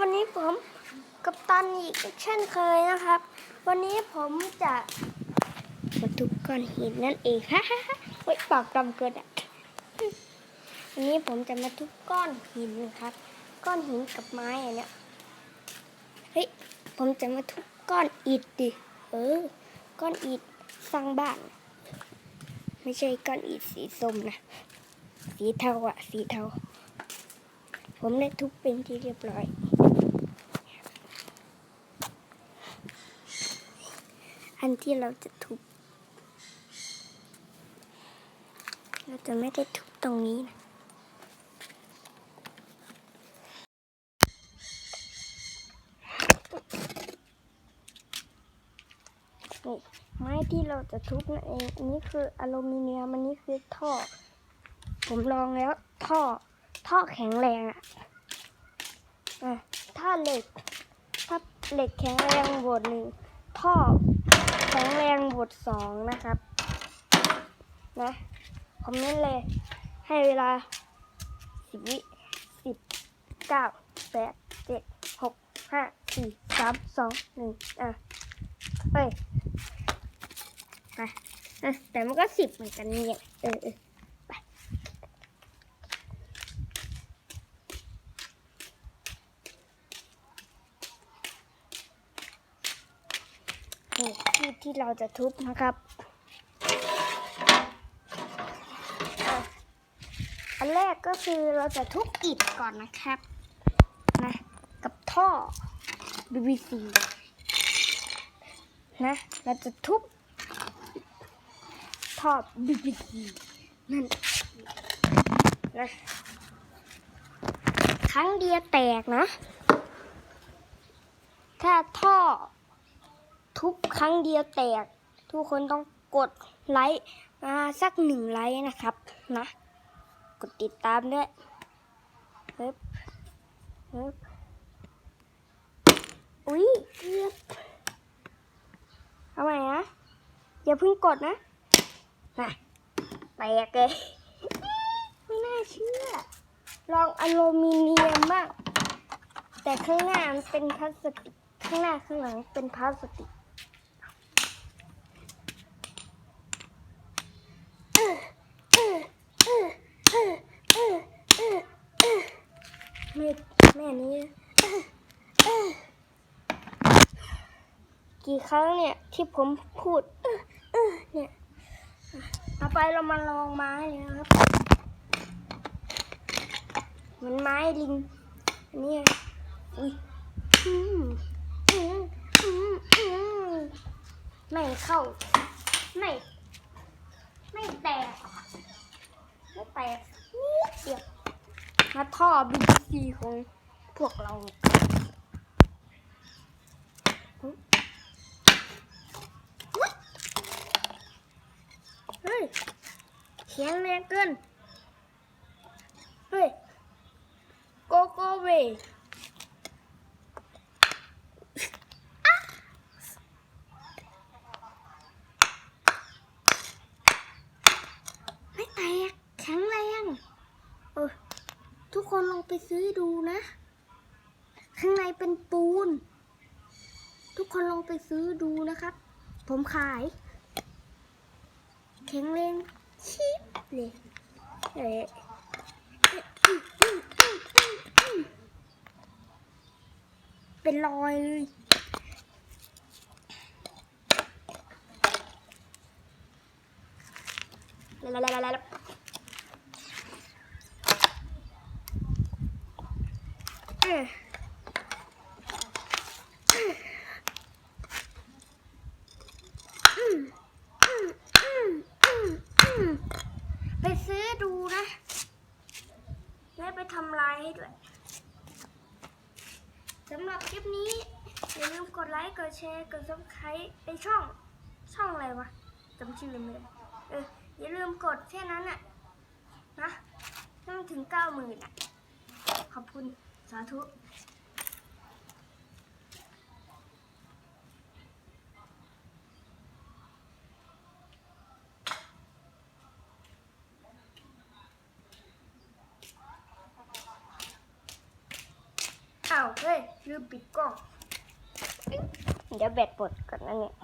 วันนี้ผมกับตันอีกเช่นเคยนะครับ วันนี้ผมจะมาทุบก้อนหินนั่นเองฮ่าฮ่าฮ่าเฮ้ยปากดำเกินอะวันนี้ผมจะมาทุบก้อนหินครับ ก้อนหินกับไม้อันเนี้ยเฮ้ยผมจะมาทุบก้อนอิฐดิเออก้อนอิฐสร้างบ้าน ไม่ใช่ก้อนอิฐสีส้มนะสีเทาอะสีเทาผมได้ทุบเป็นที่เรียบร้อย อันที่เราจะทุบ เราจะไม่ได้ทุบตรงนี้นะนี่ไม้ที่เราจะทุบนั่นเองอันนี้คืออลูมิเนียมอันนี้คือท่อ ผมลองแล้วท่อ ท่อแข็งแรงอะอะถ้าเหล็ก ถ้าเหล็กแข็งแรงบทหนึ่งท่อ ข็งแรงบทสองนะครับนะคอมเมนต์เลย ให้เวลาสิบวิสิบเก้าแปดเจ็ดหกห้าสี่สามสองหนึ่งอะเฮ้ยไปอะแต่มันก็สิบเหมือนกันเนี่ยเออเออ นี่ ที่ที่เราจะทุบนะครับ อันแรกก็คือเราจะทุบอิฐก่อนนะครับนะกับท่อ BBC นะเราจะทุบท่อ BBC นั่นนะครั้งเดียวแตกนะ ถ้าท่อ ทุบครั้งเดียวแตก ทุกคนต้องกดไลค์มาสักหนึ่งไลค์นะครับนะ กดติดตามด้วยเฮ้ยเฮ้ยอุ้ยเกือบเอาใหม่นะอย่าเพิ่งกดนะนะแตกเลยไม่น่าเชื่อ ลองอลูมิเนียมบ้างแต่ข้างหน้ามันเป็นพลาสติกข้างหน้าข้างหลังเป็นพลาสติก แม่แม่นี้ กี่ครั้งเนี่ยที่ผมพูดเนี่ยเอาไปเรามาลองไม้เลยนะครับเหมือนไม้ลิงอันนี้อุ้ยไม่เข้า ไม่ ไม่แตกไม่แตก มาท่อ BBC ของพวกเราเฮ้ยเสียงแรงเกินเฮ้ยโกโก้เวไม่แตก แข็งแรง เออ ทุก คนลองไปซื้อดูนะ ข้างในเป็นปูน ทุกคนลองไปซื้อดูนะครับ ผมขายแข็งแรงชิบเลยเอ๊ะเป็นรอยเลยลาลาลาลาลาเอ๊ะอืมอืมอืมอืมอืม ไปซื้อดูนะ และไปทำลายให้ด้วยสำหรับคลิปนี้ อย่าลืมกดไลค์ กดแชร์ กดซับสไครต์ในช่องช่องอะไรวะจำชื่อไม่ได้เออ อย่าลืมกดแค่นั้นน่ะ นะต้องถึงเก้าหมื่นอะ ขอบคุณ สาธุอ้าวเฮ้ยลืมปิดกล้อง เดี๋ยวแบตหมดก่อนนะเนี่ย